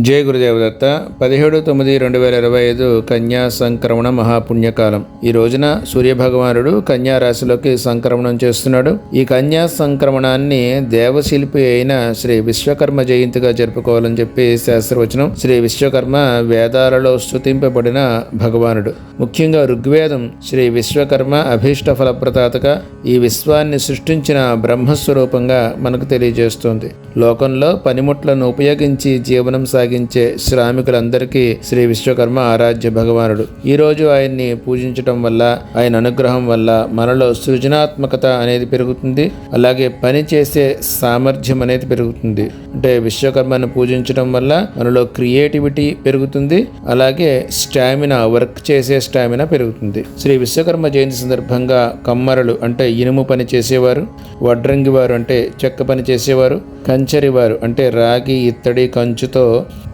జయ గురుదేవదత్త పదిహేడు తొమ్మిది రెండు వేల ఇరవై ఐదు కన్యా సంక్రమణ మహాపుణ్యకాలం. ఈ రోజున సూర్యభగవానుడు కన్యా రాశిలోకి సంక్రమణం చేస్తున్నాడు. ఈ కన్యా సంక్రమణాన్ని దేవశిల్పి అయిన శ్రీ విశ్వకర్మ జయంతిగా జరుపుకోవాలని చెప్పి శాస్త్రవచనం శ్రీ విశ్వకర్మ వేదాలలో స్తుతింపబడిన భగవానుడు. ముఖ్యంగా ఋగ్వేదం శ్రీ విశ్వకర్మ అభీష్ట ఫలప్రదాతక ఈ విశ్వాన్ని సృష్టించిన బ్రహ్మస్వరూపంగా మనకు తెలియజేస్తుంది. లోకంలో పనిముట్లను ఉపయోగించి జీవనం సాగించే శ్రామికులందరికీ శ్రీ విశ్వకర్మ ఆరాధ్య భగవానుడు. ఈరోజు ఆయన్ని పూజించటం వల్ల ఆయన అనుగ్రహం వల్ల మనలో సృజనాత్మకత అనేది పెరుగుతుంది. అలాగే పని చేసే సామర్థ్యం అనేది పెరుగుతుంది. అంటే విశ్వకర్మను పూజించడం వల్ల మనలో క్రియేటివిటీ పెరుగుతుంది. అలాగే స్టామినా వర్క్ చేసే స్టామినా పెరుగుతుంది. శ్రీ విశ్వకర్మ జయంతి సందర్భంగా కమ్మరలు అంటే ఇనుము పని చేసేవారు వడ్రంగి వారు అంటే చెక్క పని చేసేవారు కంచరి వారు అంటే రాగి ఇత్తడి కంచుతో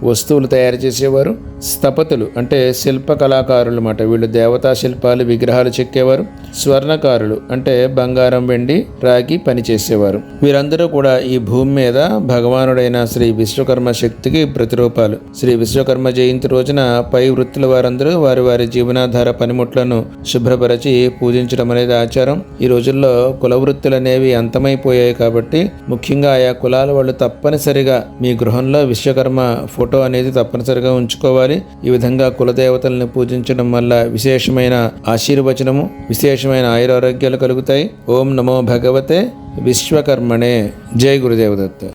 వస్తువులు తయారు చేసేవారు స్థపతులు అంటే శిల్ప కళాకారులు అన్నమాట. వీళ్ళు దేవతా శిల్పాలు విగ్రహాలు చెక్కేవారు స్వర్ణకారులు అంటే బంగారం వెండి రాగి పని చేసేవారు. వీరందరూ కూడా ఈ భూమి మీద భగవానుడైన శ్రీ విశ్వకర్మ శక్తికి ప్రతిరూపాలు. శ్రీ విశ్వకర్మ జయంతి రోజున పై వృత్తుల వారందరూ వారి వారి జీవనాధార పనిముట్లను శుభ్రపరచి పూజించడం అనేది ఆచారం. ఈ రోజుల్లో కుల వృత్తులు అనేవి అంతమైపోయాయి కాబట్టి ముఖ్యంగా ఆయా కులాల వాళ్ళు తప్పనిసరిగా మీ గృహంలో విశ్వకర్మ ఫోటో అనేది తప్పనిసరిగా ఉంచుకోవాలి. ఈ విధంగా కులదేవతల్ని పూజించడం వల్ల విశేషమైన ఆశీర్వచనము విశేషమైన ఆయురారోగ్యాలు కలుగుతాయి. ఓం నమో భగవతే విశ్వకర్మణే. జై గురుదేవదత్త.